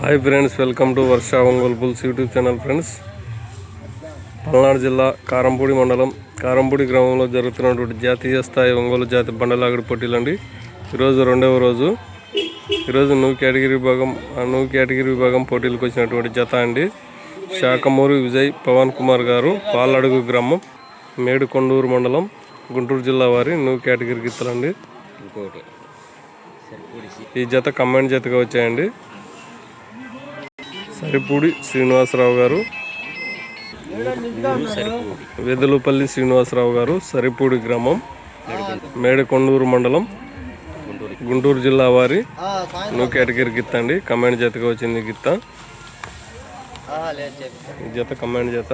Hi friends welcome to Varsha Ongole bulls YouTube channel friends Palnadu జిల్లా కారంపూడి మండలం కారంపూడి గ్రామంలో జరుగుతున్నటువంటి జాతీయ స్థాయి ఒంగోలు జాతి బండలాగడి పోటీలండి. ఈరోజు రెండవ రోజు. ఈరోజు నువ్వు కేటగిరీ విభాగం నువ్వు కేటగిరీ విభాగం పోటీలకు వచ్చినటువంటి జత అండి. శాఖమూరు విజయ్ పవన్ కుమార్ గారు పాలడుగు గ్రామం మేడుకొండూరు మండలం గుంటూరు జిల్లా వారి నువ్వు కేటగిరీ గిత్తలండి. ఈ జత కమాండ్ జతగా వచ్చాయండి. సరిపూడి శ్రీనివాసరావు గారు. వెదలుపల్లి శ్రీనివాసరావు గారు సరిపూడి గ్రామం మేడకొండూరు మండలం గుంటూరు జిల్లా వారి. నువ్వు కేటగిరీ గిత్త అండి. కమాండ్ జతగా వచ్చింది గిత్త. జత కమాండ్ జత.